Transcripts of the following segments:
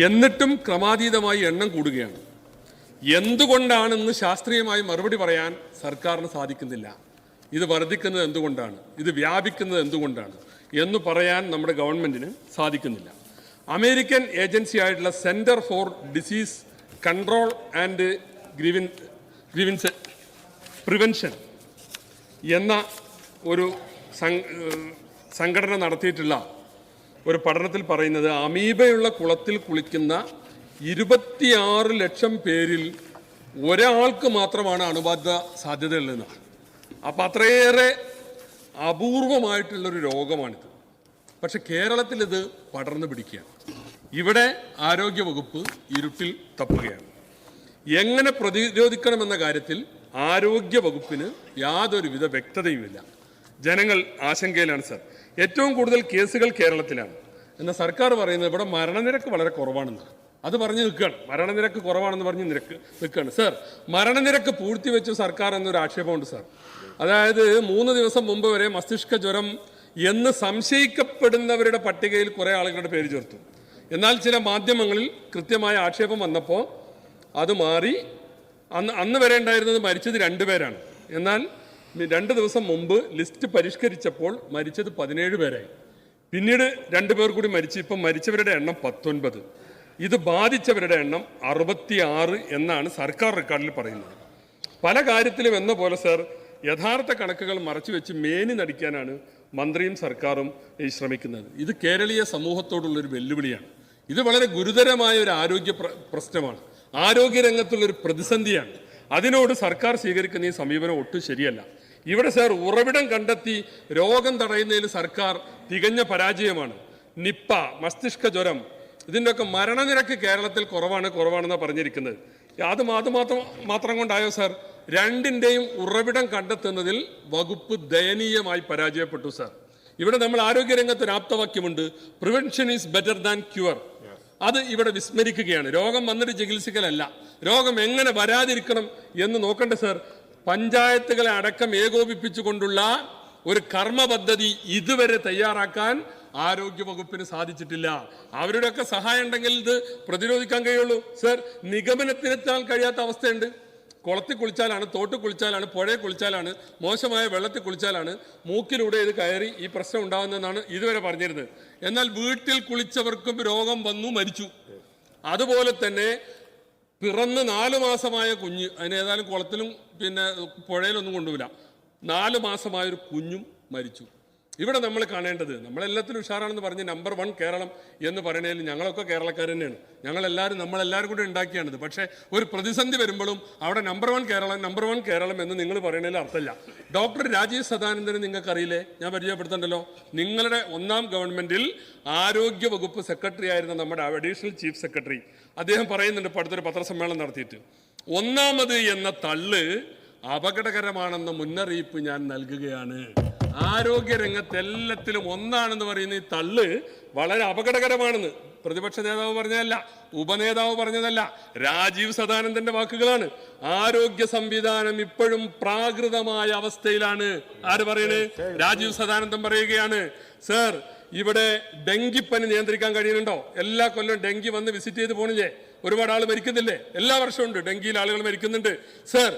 എന്നിട്ടും ക്രമാതീതമായി എണ്ണം കൂടുകയാണ്. എന്തുകൊണ്ടാണെന്ന് ശാസ്ത്രീയമായി മറുപടി പറയാൻ സർക്കാരിന് സാധിക്കുന്നില്ല? ഇത് വർദ്ധിക്കുന്നത് എന്തുകൊണ്ടാണ്? ഇത് വ്യാപിക്കുന്നത് എന്തുകൊണ്ടാണ്? എന്ന് പറയാൻ നമ്മുടെ ഗവൺമെന്റിന് സാധിക്കുന്നില്ല. അമേരിക്കൻ ഏജൻസി ആയിട്ടുള്ള centre for disease control and ഗ്രീവിൻ ഗ്രീവിൻസ് പ്രിവെൻഷൻ എന്ന ഒരു സംഘടന നടത്തിയിട്ടുള്ള ഒരു പഠനത്തിൽ പറയുന്നത് അമീബയുള്ള കുളത്തിൽ കുളിക്കുന്ന ഇരുപത്തിയാറ് ലക്ഷം പേരിൽ ഒരാൾക്ക് മാത്രമാണ് അണുബാധ സാധ്യതയുള്ളതെന്നാണ് അപ്പം അത്രയേറെ അപൂർവമായിട്ടുള്ളൊരു രോഗമാണിത്. പക്ഷെ കേരളത്തിൽ ഇത് പടർന്നു പിടിക്കുകയാണ്. ഇവിടെ ആരോഗ്യവകുപ്പ് ഇരുട്ടിൽ തപ്പുകയാണ്. എങ്ങനെ പ്രതിരോധിക്കണമെന്ന കാര്യത്തിൽ ആരോഗ്യ വകുപ്പിന് യാതൊരുവിധ വ്യക്തതയുമില്ല. ജനങ്ങൾ ആശങ്കയിലാണ് സർ. ഏറ്റവും കൂടുതൽ കേസുകൾ കേരളത്തിലാണ്. എന്നാൽ സർക്കാർ പറയുന്നത് ഇവിടെ മരണനിരക്ക് വളരെ കുറവാണെന്ന് അത് പറഞ്ഞ് നിൽക്കുകയാണ്. മരണനിരക്ക് കുറവാണെന്ന് പറഞ്ഞ് നിരക്ക് നിൽക്കുകയാണ്. സർ മരണനിരക്ക് പൂഴ്ത്തിവെച്ചു സർക്കാർ എന്നൊരു ആക്ഷേപമുണ്ട് സർ. അതായത് മൂന്ന് ദിവസം മുമ്പ് വരെ മസ്തിഷ്ക ജ്വരം എന്ന് സംശയിക്കപ്പെടുന്നവരുടെ പട്ടികയിൽ കുറേ ആളുകളുടെ പേര് ചേർത്തു. എന്നാൽ ചില മാധ്യമങ്ങളിൽ കൃത്യമായ ആക്ഷേപം വന്നപ്പോൾ അത് മാറി. അന്ന് അന്ന് വരെ ഉണ്ടായിരുന്നത് മരിച്ചത് രണ്ടുപേരാണ് എന്നാൽ രണ്ട് ദിവസം മുമ്പ് ലിസ്റ്റ് പരിഷ്കരിച്ചപ്പോൾ മരിച്ചത് പതിനേഴ് പേരായി പിന്നീട് രണ്ടു പേർ കൂടി മരിച്ചു ഇപ്പം മരിച്ചവരുടെ എണ്ണം പത്തൊൻപത്. ഇത് ബാധിച്ചവരുടെ എണ്ണം അറുപത്തിയാറ് എന്നാണ് സർക്കാർ റെക്കോർഡിൽ പറയുന്നത്. പല കാര്യത്തിലും എന്ന പോലെ സർ യഥാർത്ഥ കണക്കുകൾ മറച്ചു വെച്ച് മേനി നടിക്കാനാണ് മന്ത്രിയും സർക്കാരും ശ്രമിക്കുന്നത്. ഇത് കേരളീയ സമൂഹത്തോടുള്ളൊരു വെല്ലുവിളിയാണ്. ഇത് വളരെ ഗുരുതരമായ ഒരു ആരോഗ്യ പ്ര- പ്രശ്നമാണ്. ആരോഗ്യരംഗത്തുള്ളൊരു പ്രതിസന്ധിയാണ്. അതിനോട് സർക്കാർ സ്വീകരിക്കുന്ന ഈ സമീപനം ഒട്ടും ശരിയല്ല. ഇവിടെ സാർ ഉറവിടം കണ്ടെത്തി രോഗം തടയുന്നതിൽ സർക്കാർ തികഞ്ഞ പരാജയമാണ്. നിപ്പ മസ്തിഷ്ക ജ്വരം ഇതിന്റെയൊക്കെ മരണനിരക്ക് കേരളത്തിൽ കുറവാണ് കുറവാണെന്നാണ് പറഞ്ഞിരിക്കുന്നത്. അത് മാത്രം മാത്രം കൊണ്ടായോ സാർ? രണ്ടിന്റെയും ഉറവിടം കണ്ടെത്തുന്നതിൽ വകുപ്പ് ദയനീയമായി പരാജയപ്പെട്ടു സാർ. ഇവിടെ നമ്മൾ ആരോഗ്യരംഗത്ത് ഒരു ആപ്തവാക്യമുണ്ട്. Prevention is better than cure അത് ഇവിടെ വിസ്മരിക്കുകയാണ്. രോഗം വന്നിട്ട് ചികിത്സിക്കലല്ല. രോഗം എങ്ങനെ വരാതിരിക്കണം എന്ന് നോക്കണ്ടേ സാർ. പഞ്ചായത്തുകളെ അടക്കം ഏകോപിപ്പിച്ചുകൊണ്ടുള്ള ഒരു കർമ്മ പദ്ധതി ഇതുവരെ തയ്യാറാക്കാൻ ആരോഗ്യ വകുപ്പിന് സാധിച്ചിട്ടില്ല. അവരുടെയൊക്കെ സഹായം ഉണ്ടെങ്കിൽ ഇത് പ്രതിരോധിക്കാൻ കഴിയുള്ളൂ. സർ നിഗമനത്തിനെത്താൻ കഴിയാത്ത അവസ്ഥയുണ്ട്. കുളത്തിൽ കുളിച്ചാലാണ് തോട്ടിൽ കുളിച്ചാലാണ് പുഴയിൽ കുളിച്ചാലാണ് മോശമായ വെള്ളത്തിൽ കുളിച്ചാലാണ് മൂക്കിലൂടെ ഇത് കയറി ഈ പ്രശ്നം ഉണ്ടാകുന്നതെന്നാണ് ഇതുവരെ പറഞ്ഞിരുന്നത്. എന്നാൽ വീട്ടിൽ കുളിച്ചവർക്കും രോഗം വന്നു മരിച്ചു. അതുപോലെ തന്നെ പിറന്ന് നാല് മാസമായ കുഞ്ഞ് അതിന് ഏതായാലും കുളത്തിലും പിന്നെ പുഴയിലൊന്നും കൊണ്ടുപോയില്ല നാല് മാസമായ ഒരു കുഞ്ഞും മരിച്ചു. ഇവിടെ നമ്മൾ കാണേണ്ടത് നമ്മളെല്ലാത്തിനും ഉഷാറാണെന്ന് പറഞ്ഞ് നമ്പർ വൺ കേരളം എന്ന് പറയണതിൽ ഞങ്ങളൊക്കെ കേരളക്കാർ തന്നെയാണ്. ഞങ്ങളെല്ലാവരും നമ്മളെല്ലാവരും കൂടി ഉണ്ടാക്കിയാണിത്. പക്ഷേ ഒരു പ്രതിസന്ധി വരുമ്പോഴും അവിടെ number one Keralam number one Keralam എന്ന് നിങ്ങൾ പറയണതിൽ അർത്ഥമില്ല. ഡോക്ടർ രാജീവ് സദാനന്ദനെ നിങ്ങൾക്കറിയില്ലേ? ഞാൻ പരിചയപ്പെടുത്തണ്ടല്ലോ. നിങ്ങളുടെ ഒന്നാം ഗവൺമെന്റിൽ ആരോഗ്യ വകുപ്പ് സെക്രട്ടറി ആയിരുന്ന നമ്മുടെ അഡീഷണൽ ചീഫ് സെക്രട്ടറി അദ്ദേഹം പറയുന്നുണ്ട് ഇപ്പോൾ അടുത്തൊരു പത്രസമ്മേളനം നടത്തിയിട്ട്. ഒന്നാമത് എന്ന തള്ള് അപകടകരമാണെന്ന മുന്നറിയിപ്പ് ഞാൻ നൽകുകയാണ്. ആരോഗ്യ രംഗത്ത് എല്ലാത്തിലും ഒന്നാണെന്ന് പറയുന്ന ഈ തള്ള് വളരെ അപകടകരമാണെന്ന് പ്രതിപക്ഷ നേതാവ് പറഞ്ഞതല്ല ഉപനേതാവ് പറഞ്ഞതല്ല രാജീവ് സദാനന്ദന്റെ വാക്കുകളാണ്. ആരോഗ്യ സംവിധാനം ഇപ്പോഴും പ്രാകൃതമായ അവസ്ഥയിലാണ്. ആര് പറയണേ? രാജീവ് സദാനന്ദൻ പറയുകയാണ് സർ ഇവിടെ ഡെങ്കിപ്പനി നിയന്ത്രിക്കാൻ കഴിയുന്നുണ്ടോ? എല്ലാ കൊല്ലം ഡെങ്കി വന്ന് വിസിറ്റ് ചെയ്ത് പോണില്ലേ? ഒരുപാട് ആൾ മരിക്കുന്നില്ലേ? എല്ലാ വർഷവും ഉണ്ട് ഡെങ്കിയിൽ ആളുകൾ മരിക്കുന്നുണ്ട്. സർ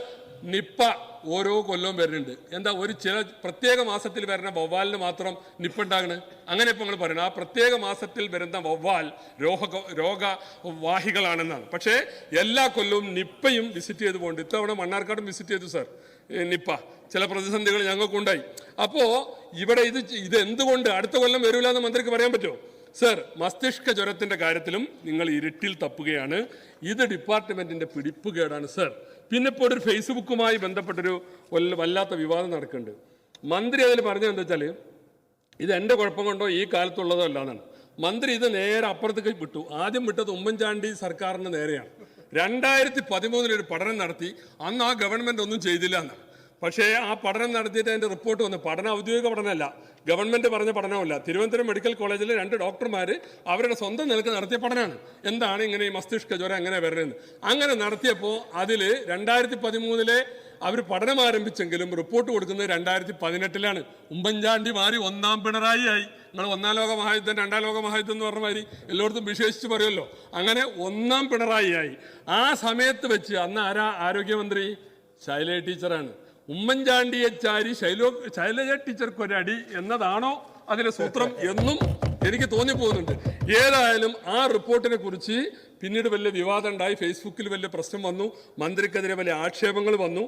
നിപ്പ ഓരോ കൊല്ലവും വരുന്നുണ്ട്. എന്താ ഒരു ചില പ്രത്യേക മാസത്തിൽ വരുന്ന വവ്വാലിന് മാത്രം നിപ്പ ഉണ്ടാകണ്? അങ്ങനെ ഇപ്പൊ നമ്മൾ പറയുന്നത് ആ പ്രത്യേക മാസത്തിൽ വരുന്ന വവ്വാൽ രോഗ രോഗവാഹികളാണെന്നാണ്. പക്ഷേ എല്ലാ കൊല്ലവും നിപ്പയും വിസിറ്റ് ചെയ്ത് പോകുന്നുണ്ട് ഇത്തവണ മണ്ണാർക്കാടും വിസിറ്റ് ചെയ്തു സർ നിപ്പ. ചില പ്രതിസന്ധികൾ ഞങ്ങൾക്കുണ്ടായി. അപ്പോൾ ഇവിടെ ഇത് ഇത് എന്തുകൊണ്ട് അടുത്ത കൊല്ലം വരില്ല എന്ന് മന്ത്രിക്ക് പറയാൻ പറ്റുമോ സർ മസ്തിഷ്ക ജ്വരത്തിന്റെ കാര്യത്തിലും നിങ്ങൾ ഇരുട്ടിൽ തപ്പുകയാണ്. ഇത് ഡിപ്പാർട്ട്മെന്റിന്റെ പിടിപ്പുകേടാണ് സർ. പിന്നെ ഇപ്പോൾ ഒരു ഫേസ്ബുക്കുമായി ബന്ധപ്പെട്ടൊരു വല്ല- വല്ലാത്ത വിവാദം നടക്കുന്നുണ്ട്. മന്ത്രി അതിൽ പറഞ്ഞത് എന്താ വെച്ചാൽ ഇത് എന്റെ കുഴപ്പം കൊണ്ടോ ഈ കാലത്തുള്ളതോ അല്ലാതാണ് മന്ത്രി ഇത് നേരെ അപ്പുറത്തേക്ക് വിട്ടു. ആദ്യം വിട്ടത് ഉമ്മൻചാണ്ടി സർക്കാരിന് നേരെയാണ്. രണ്ടായിരത്തി പതിമൂന്നിൽ ഒരു പഠനം നടത്തി. അന്ന് ആ ഗവൺമെന്റ് ഒന്നും ചെയ്തില്ല എന്നാണ്. പക്ഷേ ആ പഠനം നടത്തിയിട്ട് അതിന്റെ റിപ്പോർട്ട് വന്നു. പഠനം ഔദ്യോഗിക പഠനമല്ല. ഗവൺമെന്റ് പറഞ്ഞ പഠനമല്ല തിരുവനന്തപുരം മെഡിക്കൽ കോളേജിലെ രണ്ട് ഡോക്ടർമാർ അവരുടെ സ്വന്തം നിലയ്ക്ക് നടത്തിയ പഠനമാണ്. എന്താണ് ഇങ്ങനെ ഈ മസ്തിഷ്ക ജ്വരം എങ്ങനെ വരുന്നത് അങ്ങനെ നടത്തിയപ്പോൾ അതിൽ രണ്ടായിരത്തി പതിമൂന്നിലെ അവർ പഠനം ആരംഭിച്ചെങ്കിലും റിപ്പോർട്ട് കൊടുക്കുന്നത് രണ്ടായിരത്തി പതിനെട്ടിലാണ് ഉമ്മൻചാണ്ടി മാറി ഒന്നാം പിണറായി ആയി. നിങ്ങൾ ഒന്നാം ലോക മഹായുദ്ധം രണ്ടാം ലോക മഹായുദ്ധം എന്ന് പറഞ്ഞ മാതിരി എല്ലായിടത്തും വിശേഷിച്ച് പറയുമല്ലോ. അങ്ങനെ ഒന്നാം പിണറായി ആയി. ആ സമയത്ത് വെച്ച് അന്ന് ആരാ ആരോഗ്യമന്ത്രി? ശൈല ടീച്ചറാണ്. ഉമ്മൻചാണ്ടിയെ ചാരി ശൈലോ ശൈലജ ടീച്ചർക്ക് ഒരടി എന്നതാണോ അതിലെ സൂത്രം എന്നും എനിക്ക് തോന്നിപ്പോകുന്നുണ്ട്. ഏതായാലും ആ റിപ്പോർട്ടിനെ കുറിച്ച് പിന്നീട് വലിയ വിവാദം ഉണ്ടായി. ഫേസ്ബുക്കിൽ വലിയ പ്രശ്നം വന്നു. മന്ത്രിക്കെതിരെ വലിയ ആക്ഷേപങ്ങൾ വന്നു.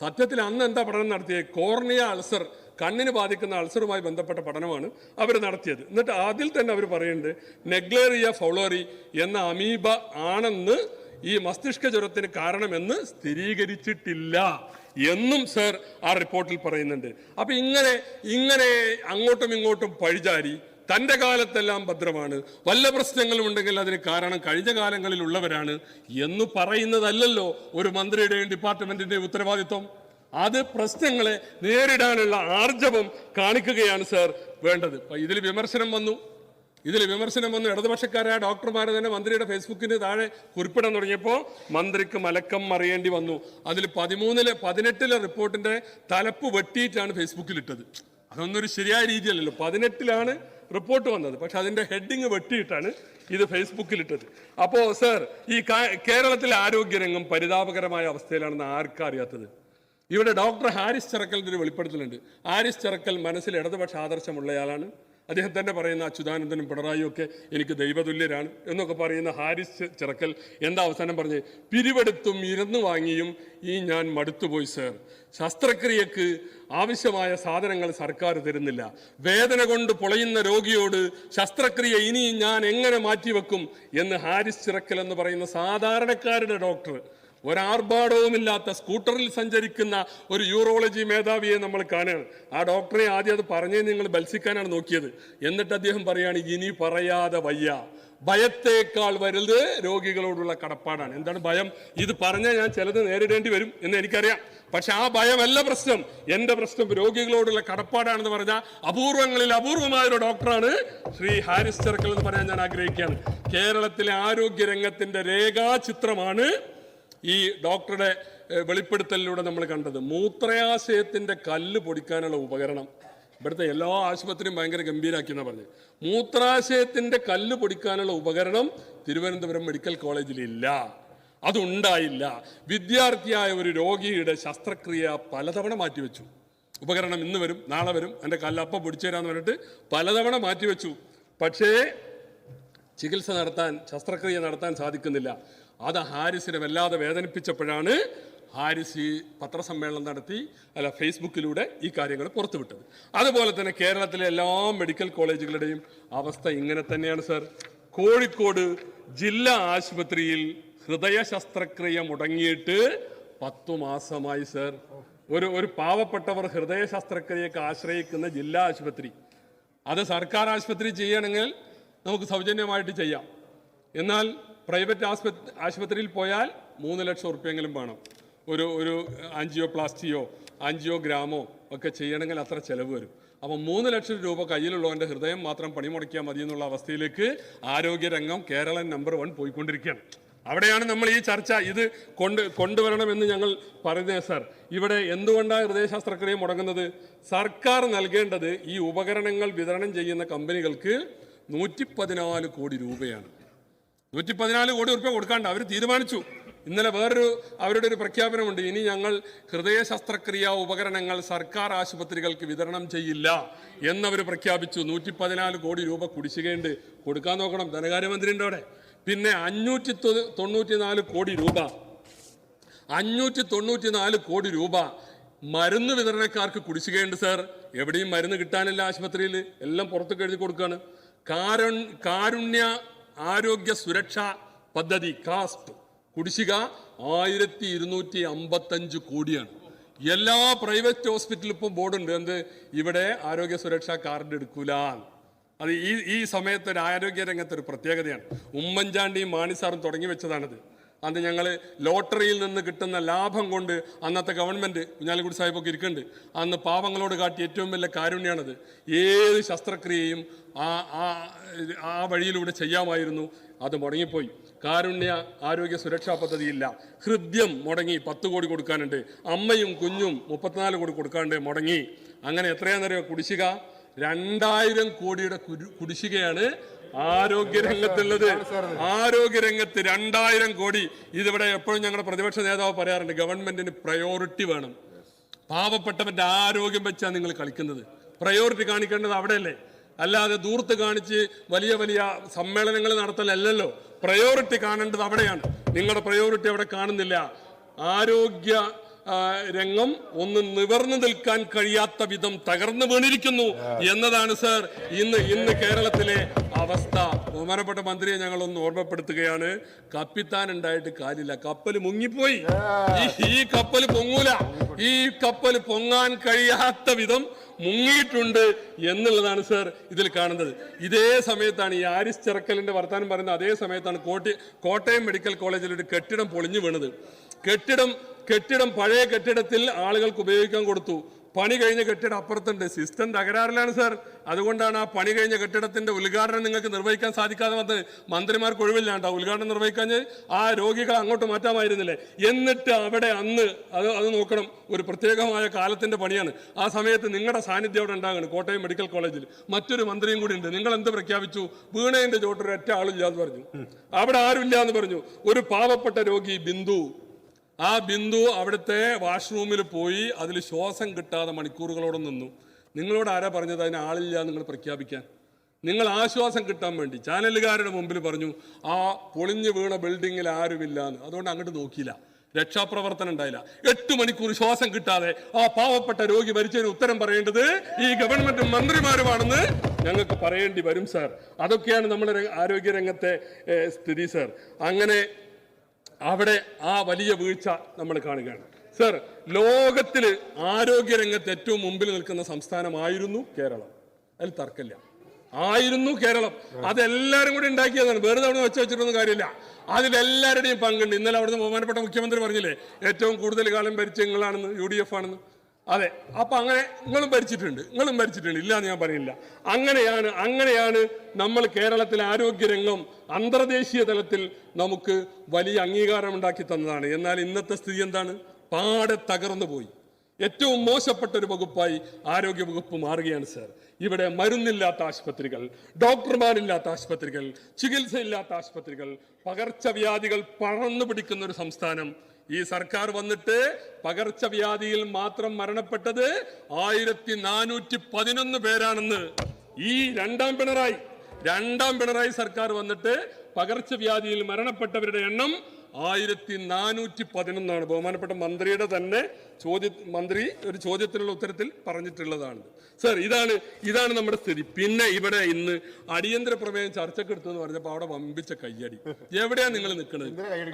സത്യത്തിൽ അന്ന് എന്താ പഠനം നടത്തിയത് കോർണിയ അൾസർ കണ്ണിന് ബാധിക്കുന്ന അൾസറുമായി ബന്ധപ്പെട്ട പഠനമാണ് അവർ നടത്തിയത്. എന്നിട്ട് അതിൽ തന്നെ അവർ പറയുന്നുണ്ട് നെഗ്ലേറിയ ഫൗളോറി എന്ന അമീബ ആണെന്ന് ഈ മസ്തിഷ്ക ജ്വരത്തിന് കാരണമെന്ന് സ്ഥിരീകരിച്ചിട്ടില്ല എന്നും സർ ആ റിപ്പോർട്ടിൽ പറയുന്നുണ്ട്. അപ്പൊ ഇങ്ങനെ ഇങ്ങനെ അങ്ങോട്ടും ഇങ്ങോട്ടും പഴിചാരി തന്റെ കാലത്തെല്ലാം ഭദ്രമാണ്. വല്ല പ്രശ്നങ്ങളും ഉണ്ടെങ്കിൽ അതിന് കാരണം കഴിഞ്ഞ കാലങ്ങളിൽ ഉള്ളവരാണ് എന്ന് പറയുന്നതല്ലല്ലോ ഒരു മന്ത്രിയുടെയും ഡിപ്പാർട്ട്മെന്റിന്റെയും ഉത്തരവാദിത്വം. അത് പ്രശ്നങ്ങളെ നേരിടാനുള്ള ആർജവം കാണിക്കുകയാണ് സർ വേണ്ടത്. ഇതിൽ വിമർശനം വന്നു. ഇതിൽ വിമർശനം വന്ന് ഇടതുപക്ഷക്കാരായ ഡോക്ടർമാരെ തന്നെ മന്ത്രിയുടെ ഫേസ്ബുക്കിന് താഴെ കുറിപ്പിടാൻ തുടങ്ങിയപ്പോൾ മന്ത്രിക്ക് മലക്കം മറിയേണ്ടി വന്നു. അതിൽ പതിമൂന്നിലെ പതിനെട്ടിലെ റിപ്പോർട്ടിന്റെ തലപ്പ് വെട്ടിയിട്ടാണ് ഫേസ്ബുക്കിൽ ഇട്ടത് അതൊന്നും ഒരു ശരിയായ രീതിയല്ലല്ലോ. പതിനെട്ടിലാണ് റിപ്പോർട്ട് വന്നത്. പക്ഷെ അതിന്റെ ഹെഡിങ് വെട്ടിയിട്ടാണ് ഇത് ഫേസ്ബുക്കിൽ ഇട്ടത് അപ്പോൾ സർ ഈ കേരളത്തിലെ ആരോഗ്യരംഗം പരിതാപകരമായ അവസ്ഥയിലാണെന്ന് ആർക്കും അറിയാത്തത്? ഇവിടെ ഡോക്ടർ ഹാരിസ് ചെറക്കലിന്റെ ഒരു വെളിപ്പെടുത്തലുണ്ട്. ഹാരിസ് ചെറക്കൽ മനസ്സിൽ ഇടതുപക്ഷ ആദർശമുള്ളയാളാണ്. അദ്ദേഹം തന്നെ പറയുന്ന അച്യുതാനന്ദനും പിണറായിയും ഒക്കെ എനിക്ക് ദൈവതുല്യരാണ് എന്നൊക്കെ പറയുന്ന ഹാരിസ് ചിറക്കൽ എന്താ അവസാനം പറഞ്ഞത്? പിരിവെടുത്തും ഇരന്നു വാങ്ങിയും ഈ ഞാൻ മടുത്തുപോയി സർ ശസ്ത്രക്രിയക്ക് ആവശ്യമായ സാധനങ്ങൾ സർക്കാർ തരുന്നില്ല. വേദന കൊണ്ട് പൊളയുന്ന രോഗിയോട് ശസ്ത്രക്രിയ ഇനി ഞാൻ എങ്ങനെ മാറ്റിവെക്കും എന്ന് ഹാരിസ് ചിറക്കൽ എന്ന് പറയുന്ന സാധാരണക്കാരുടെ ഡോക്ടർ ഒരാർഭാടവുമില്ലാത്ത സ്കൂട്ടറിൽ സഞ്ചരിക്കുന്ന ഒരു യൂറോളജി മേധാവിയെ നമ്മൾ കാണുകയാണ്. ആ ഡോക്ടറെ ആദ്യം അത് പറഞ്ഞേ നിങ്ങൾ ബത്സിക്കാനാണ് നോക്കിയത്. എന്നിട്ട് അദ്ദേഹം പറയാണ് ഇനി പറയാതെ വയ്യ. ഭയത്തേക്കാൾ വലുത് രോഗികളോടുള്ള കടപ്പാടാണ്. എന്താണ് ഭയം? ഇത് പറഞ്ഞാൽ ഞാൻ ചിലത് നേരിടേണ്ടി വരും എന്ന് എനിക്കറിയാം. പക്ഷെ ആ ഭയമല്ല പ്രശ്നം. എന്റെ പ്രശ്നം രോഗികളോടുള്ള കടപ്പാടാണെന്ന് പറഞ്ഞാൽ അപൂർവങ്ങളിൽ അപൂർവമായ ഒരു ഡോക്ടറാണ് ശ്രീ ഹാരിസ് ചെറുക്കൽ എന്ന് പറയാൻ ഞാൻ ആഗ്രഹിക്കുകയാണ്. കേരളത്തിലെ ആരോഗ്യ രംഗത്തിന്റെ രേഖാചിത്രമാണ് ഈ ഡോക്ടറുടെ വെളിപ്പെടുത്തലിലൂടെ നമ്മൾ കണ്ടത്. മൂത്രയാശയത്തിന്റെ കല്ല് പൊടിക്കാനുള്ള ഉപകരണം. ഇവിടുത്തെ എല്ലാ ആശുപത്രിയും ഭയങ്കര ഗംഭീരാക്കി എന്നാ പറഞ്ഞത്. മൂത്രാശയത്തിന്റെ കല്ല് പൊടിക്കാനുള്ള ഉപകരണം തിരുവനന്തപുരം മെഡിക്കൽ കോളേജിൽ ഇല്ല അതുണ്ടായില്ല. വിദ്യാർത്ഥിയായ ഒരു രോഗിയുടെ ശസ്ത്രക്രിയ പലതവണ മാറ്റിവെച്ചു. ഉപകരണം ഇന്ന് വരും നാളെ വരും. എന്റെ കല്ല് അപ്പം പൊടിച്ചു തരാന്ന് പറഞ്ഞിട്ട് പലതവണ മാറ്റിവെച്ചു. പക്ഷേ ചികിത്സ നടത്താൻ ശസ്ത്രക്രിയ നടത്താൻ സാധിക്കുന്നില്ല. അത് ഹാരിസിനെ വല്ലാതെ വേദനിപ്പിച്ചപ്പോഴാണ് ഹാരിസ് ഈ പത്രസമ്മേളനം നടത്തി അല്ല ഫേസ്ബുക്കിലൂടെ ഈ കാര്യങ്ങൾ പുറത്തുവിട്ടത്. അതുപോലെ തന്നെ കേരളത്തിലെ എല്ലാ മെഡിക്കൽ കോളേജുകളുടെയും അവസ്ഥ ഇങ്ങനെ തന്നെയാണ് സർ. കോഴിക്കോട് ജില്ലാ ആശുപത്രിയിൽ ഹൃദയ ശസ്ത്രക്രിയ മുടങ്ങിയിട്ട് പത്തു മാസമായി സർ. ഒരു ഒരു പാവപ്പെട്ടവർ ഹൃദയ ശസ്ത്രക്രിയക്ക് ആശ്രയിക്കുന്ന ജില്ലാ ആശുപത്രി. അത് സർക്കാർ ആശുപത്രി ചെയ്യണമെങ്കിൽ നമുക്ക് സൗജന്യമായിട്ട് ചെയ്യാം. എന്നാൽ പ്രൈവറ്റ് ആശുപത്രിയിൽ പോയാൽ മൂന്ന് ലക്ഷം ഉറുപ്പ്യെങ്കിലും വേണം. ഒരു ഒരു ആൻജിയോപ്ലാസ്റ്റിയോ ആൻജിയോഗ്രാമോ ഒക്കെ ചെയ്യണമെങ്കിൽ അത്ര ചിലവ് വരും. അപ്പം മൂന്ന് ലക്ഷം രൂപ കയ്യിലുള്ളവന്റെ ഹൃദയം മാത്രം പണിമുടക്കിയാൽ മതി എന്നുള്ള അവസ്ഥയിലേക്ക് ആരോഗ്യരംഗം കേരളം നമ്പർ വൺ പോയിക്കൊണ്ടിരിക്കുകയാണ്. അവിടെയാണ് നമ്മൾ ഈ ചർച്ച. ഇത് കൊണ്ട് കൊണ്ടുവരണമെന്ന് ഞങ്ങൾ പറയുന്നത് സാർ ഇവിടെ എന്തുകൊണ്ടാണ് ഹൃദയശാസ്ത്രക്രിയ മുടങ്ങുന്നത്? സർക്കാർ നൽകേണ്ടത് ഈ ഉപകരണങ്ങൾ വിതരണം ചെയ്യുന്ന കമ്പനികൾക്ക് നൂറ്റി കോടി രൂപയാണ്. നൂറ്റി പതിനാല് കോടി റുപ്യ കൊടുക്കാണ്ട് അവർ തീരുമാനിച്ചു. ഇന്നലെ വേറൊരു അവരുടെ ഒരു പ്രഖ്യാപനമുണ്ട്. ഇനി ഞങ്ങൾ ഹൃദയ ശസ്ത്രക്രിയ ഉപകരണങ്ങൾ സർക്കാർ ആശുപത്രികൾക്ക് വിതരണം ചെയ്യില്ല എന്നവർ പ്രഖ്യാപിച്ചു. നൂറ്റി പതിനാല് കോടി രൂപ കുടിശ്ശികയുണ്ട്. കൊടുക്കാൻ നോക്കണം. ധനകാര്യമന്ത്രിന്റെ അവിടെ. പിന്നെ അഞ്ഞൂറ്റി തൊണ്ണൂറ്റി നാല് കോടി രൂപ. അഞ്ഞൂറ്റി തൊണ്ണൂറ്റി നാല് കോടി രൂപ മരുന്ന് വിതരണക്കാർക്ക് കുടിശ്ശികയുണ്ട് സാർ. എവിടെയും മരുന്ന് കിട്ടാനില്ല ആശുപത്രിയിൽ. എല്ലാം പുറത്തേക്ക് എഴുതി കൊടുക്കുകയാണ് കാരുണ്യ ആരോഗ്യ സുരക്ഷാ പദ്ധതി കാസ്റ്റ് കുടിശ്ശിക ആയിരത്തി ഇരുന്നൂറ്റി അമ്പത്തഞ്ച് കോടിയാണ്. എല്ലാ പ്രൈവറ്റ് ഹോസ്പിറ്റലിൽ ഇപ്പം ബോർഡുണ്ട്. എന്ത്? ഇവിടെ ആരോഗ്യ സുരക്ഷാ കാർഡ് എടുക്കൂല. അത് ഈ ഈ സമയത്ത് ഒരു ആരോഗ്യ രംഗത്ത് ഒരു പ്രത്യേകതയാണ്. ഉമ്മൻചാണ്ടിയും മാണിസാറും തുടങ്ങി വെച്ചതാണത്. അന്ന് ഞങ്ങൾ ലോട്ടറിയിൽ നിന്ന് കിട്ടുന്ന ലാഭം കൊണ്ട് അന്നത്തെ ഗവൺമെന്റ് കുഞ്ഞാലിക്കുടി സാഹിബൊക്കെ ഇരിക്കുന്നുണ്ട്. അന്ന് പാവങ്ങളോട് കാട്ടി ഏറ്റവും വലിയ കാരുണ്യാണത്. ഏത് ശസ്ത്രക്രിയയും ആ ആ ആ വഴിയിലൂടെ ചെയ്യാമായിരുന്നു. അത് മുടങ്ങിപ്പോയി. കാരുണ്യ ആരോഗ്യ സുരക്ഷാ പദ്ധതിയില്ല. ഹൃദ്യം മുടങ്ങി പത്ത് കോടി കൊടുക്കാനുണ്ട്. അമ്മയും കുഞ്ഞും മുപ്പത്തിനാല് കോടി കൊടുക്കാനുണ്ട് മുടങ്ങി. അങ്ങനെ എത്രയാണെന്നറിയോ കുടിശ്ശിക? രണ്ടായിരം കോടിയുടെ കുടിശ്ശികയാണ് ആരോഗ്യരംഗത്തുള്ളത്. ആരോഗ്യരംഗത്ത് രണ്ടായിരം കോടി. ഇതിവിടെ എപ്പോഴും ഞങ്ങളുടെ പ്രതിപക്ഷ നേതാവ് പറയാറുണ്ട് ഗവൺമെന്റിന് പ്രയോറിറ്റി വേണം. പാവപ്പെട്ടവന്റെ ആരോഗ്യം വെച്ചാണ് നിങ്ങൾ കളിക്കുന്നത്. പ്രയോറിറ്റി കാണിക്കേണ്ടത് അവിടെയല്ലേ? അല്ലാതെ ദൂർത്ത് കാണിച്ച് വലിയ വലിയ സമ്മേളനങ്ങൾ നടത്തലല്ലല്ലോ. പ്രയോറിറ്റി കാണേണ്ടത് അവിടെയാണ്. നിങ്ങളുടെ പ്രയോറിറ്റി അവിടെ കാണുന്നില്ല. ആരോഗ്യ രംഗം ഒന്ന് നിവർന്നു നിൽക്കാൻ കഴിയാത്ത വിധം തകർന്നു വീണിരിക്കുന്നു എന്നതാണ് സർ ഇന്ന് ഇന്ന് കേരളത്തിലെ അവസ്ഥ. ബഹുമാനപ്പെട്ട മന്ത്രിയെ ഞങ്ങൾ ഒന്ന് ഓർമ്മപ്പെടുത്തുകയാണ്. കപ്പിത്താൻ ഉണ്ടായിട്ട് കാര്യമില്ല. കപ്പൽ മുങ്ങിപ്പോയി. ഈ- കപ്പൽ പൊങ്ങൂല. ഈ കപ്പൽ പൊങ്ങാൻ കഴിയാത്ത വിധം മുങ്ങിയിട്ടുണ്ട് എന്നുള്ളതാണ് സർ ഇതിൽ കാണുന്നത്. ഇതേ സമയത്താണ് ഈ ആരിസ് ചെറക്കലിന്റെ വർത്തമാനം പറയുന്നത്. അതേ സമയത്താണ് കോട്ടി കോട്ടയം മെഡിക്കൽ കോളേജിൽ ഒരു കെട്ടിടം പൊളിഞ്ഞു വീണത്. കെട്ടിടം കെട്ടിടം പഴയ കെട്ടിടത്തിൽ ആളുകൾക്ക് ഉപയോഗിക്കാൻ കൊടുത്തു. പണി കഴിഞ്ഞ കെട്ടിടം അപ്പുറത്തുണ്ട്. സിസ്റ്റം തകരാറിലാണ് സാർ. അതുകൊണ്ടാണ് ആ പണി കഴിഞ്ഞ കെട്ടിടത്തിന്റെ ഉദ്ഘാടനം നിങ്ങൾക്ക് നിർവഹിക്കാൻ സാധിക്കാതെ വന്നത്. മന്ത്രിമാർക്ക് ഒഴിവില്ലാണ്ട ഉദ്ഘാടനം നിർവഹിക്കാൻ ആ രോഗികൾ അങ്ങോട്ട് മാറ്റാമായിരുന്നില്ലേ? എന്നിട്ട് അവിടെ അന്ന് അത് അത് നോക്കണം. ഒരു പ്രത്യേകമായ കാലത്തിന്റെ പണിയാണ്. ആ സമയത്ത് നിങ്ങളുടെ സാന്നിധ്യം അവിടെ ഉണ്ടാകുന്നത് കോട്ടയം മെഡിക്കൽ കോളേജിൽ. മറ്റൊരു മന്ത്രിയും കൂടി ഉണ്ട്. നിങ്ങൾ എന്ത് പ്രഖ്യാപിച്ചു? വീണേന്റെ ചോട്ടൊരു ഒറ്റ ആളില്ല എന്ന് പറഞ്ഞു. അവിടെ ആരുമില്ല എന്ന് പറഞ്ഞു. ഒരു പാവപ്പെട്ട രോഗി ബിന്ദു. ആ ബിന്ദു അവിടുത്തെ വാഷ്റൂമിൽ പോയി അതിൽ ശ്വാസം കിട്ടാതെ മണിക്കൂറുകളോടെ നിന്നു. നിങ്ങളോട് ആരാ പറഞ്ഞത് അതിന് ആളില്ല നിങ്ങൾ പ്രഖ്യാപിക്കാൻ? നിങ്ങൾ ആശ്വാസം കിട്ടാൻ വേണ്ടി. ചാനലുകാരുടെ മുമ്പിൽ പറഞ്ഞു ആ പൊളിഞ്ഞു വീണ ബിൽഡിങ്ങിൽ ആരുമില്ല എന്ന് അതുകൊണ്ട് അങ്ങോട്ട് നോക്കിയില്ല. രക്ഷാപ്രവർത്തനം ഉണ്ടായില്ല. എട്ട് മണിക്കൂർ ശ്വാസം കിട്ടാതെ ആ പാവപ്പെട്ട രോഗി മരിച്ചതിന് ഉത്തരം പറയേണ്ടത് ഈ ഗവൺമെന്റ് മന്ത്രിമാരുമാണെന്ന് ഞങ്ങൾക്ക് പറയേണ്ടി വരും സാർ അതൊക്കെയാണ് നമ്മുടെ ആരോഗ്യരംഗത്തെ സ്ഥിതി സാർ അങ്ങനെ അവിടെ ആ വലിയ വീഴ്ച നമ്മൾ കാണുകയാണ്. സർ ലോകത്തിൽ ആരോഗ്യരംഗത്ത് ഏറ്റവും മുമ്പിൽ നിൽക്കുന്ന സംസ്ഥാനമായിരുന്നു കേരളം. അതിൽ തർക്കമില്ല. ആയിരുന്നു കേരളം. അതെല്ലാരും കൂടി ഉണ്ടാക്കിയതാണ്. വെറുതെ അവിടെ വെച്ച് വെച്ചിട്ടൊന്നും കാര്യമില്ല. അതിലെല്ലാവരുടെയും പങ്കുണ്ട്. ഇന്നലെ അവിടുന്ന് ബഹുമാനപ്പെട്ട മുഖ്യമന്ത്രി പറഞ്ഞില്ലേ ഏറ്റവും കൂടുതൽ കാലം ഭരിച്ച നിങ്ങളാണെന്ന് യു ഡി എഫ് ആണെന്ന്. അതെ അപ്പൊ അങ്ങനെ നിങ്ങളും ഭരിച്ചിട്ടുണ്ട് നിങ്ങളും ഭരിച്ചിട്ടുണ്ട്. ഇല്ല എന്ന് ഞാൻ പറയില്ല അങ്ങനെയാണ് അങ്ങനെയാണ് നമ്മൾ കേരളത്തിലെ ആരോഗ്യരംഗം അന്തർദേശീയ തലത്തിൽ നമുക്ക് വലിയ അംഗീകാരം ഉണ്ടാക്കി തന്നതാണ്. എന്നാൽ ഇന്നത്തെ സ്ഥിതി എന്താണ്? പാടെ തകർന്നു പോയി. ഏറ്റവും മോശപ്പെട്ട ഒരു വകുപ്പായി ആരോഗ്യ വകുപ്പ് മാറുകയാണ് സർ. ഇവിടെ മരുന്നില്ലാത്ത ആശുപത്രികൾ ഡോക്ടർമാരില്ലാത്ത ആശുപത്രികൾ ചികിത്സയില്ലാത്ത ആശുപത്രികൾ പകർച്ചവ്യാധികൾ പറന്നു പിടിക്കുന്ന ഒരു സംസ്ഥാനം ഈ സർക്കാർ വന്നിട്ട് പകർച്ചവ്യാധിയിൽ മാത്രം മരണപ്പെട്ടത് ആയിരത്തി നാനൂറ്റി പതിനൊന്ന് പേരാണെന്ന് ഈ രണ്ടാം പിണറായി രണ്ടാം പിണറായി സർക്കാർ വന്നിട്ട് പകർച്ചവ്യാധിയിൽ മരണപ്പെട്ടവരുടെ എണ്ണം ആയിരത്തി നാനൂറ്റി പതിനൊന്നാണ് ബഹുമാനപ്പെട്ട മന്ത്രിയുടെ തന്നെ ചോദ്യ മന്ത്രി ഒരു ചോദ്യത്തിനുള്ള ഉത്തരത്തിൽ പറഞ്ഞിട്ടുള്ളതാണ്. സർ ഇതാണ് ഇതാണ് നമ്മുടെ സ്ഥിതി. പിന്നെ ഇവിടെ ഇന്ന് അടിയന്തര പ്രമേയം ചർച്ചക്കെടുത്തു എന്ന് പറഞ്ഞപ്പോൾ അവിടെ വമ്പിച്ച കയ്യടി. എവിടെയാ നിങ്ങൾ നിൽക്കുന്നത്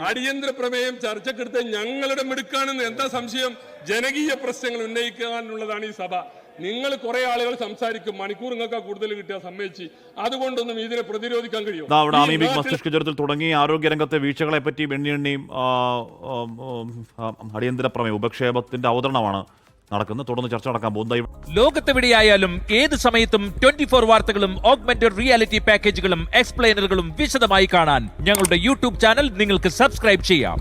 അടിയന്തര പ്രമേയം ചർച്ചക്കെടുത്ത് ഞങ്ങളുടെ മിടുക്കാണെന്ന് എന്താ സംശയം? ജനകീയ പ്രശ്നങ്ങൾ ഉന്നയിക്കാനുള്ളതാണ് ഈ സഭ. നിങ്ങൾ കുറെ ആളുകൾ സംസാരിക്കും. മണിക്കൂർ നിങ്ങൾക്ക് കൂടുതൽ കിട്ടിയ സമ്മതിച്ച്. അതുകൊണ്ടൊന്നും ഇതിനെ പ്രതിരോധിക്കാൻ കഴിയും. ദാ അവിടെ മസ്തിഷ്ക ജ്വരത്തിൽ തുടങ്ങി ആരോഗ്യരംഗത്തെ വീഴ്ചകളെ പറ്റി എണ്ണി എണ്ണിയും അടിയന്തര പ്രമേയം ഉപക്ഷേപത്തിന്റെ അവതരണമാണ് നടക്കുന്നത്. തുടർന്ന് ചർച്ച നടക്കാൻ പോകുന്നത് ലോകത്തെവിടെയായാലും ഏത് സമയത്തും ട്വന്റി ഫോർ വാർത്തകളും ഓഗ്മെന്റഡ് റിയാലിറ്റി പാക്കേജുകളും എക്സ്പ്ലെയിനറുകളും വിശദമായി കാണാൻ ഞങ്ങളുടെ യൂട്യൂബ് ചാനൽ നിങ്ങൾക്ക് സബ്സ്ക്രൈബ് ചെയ്യാം.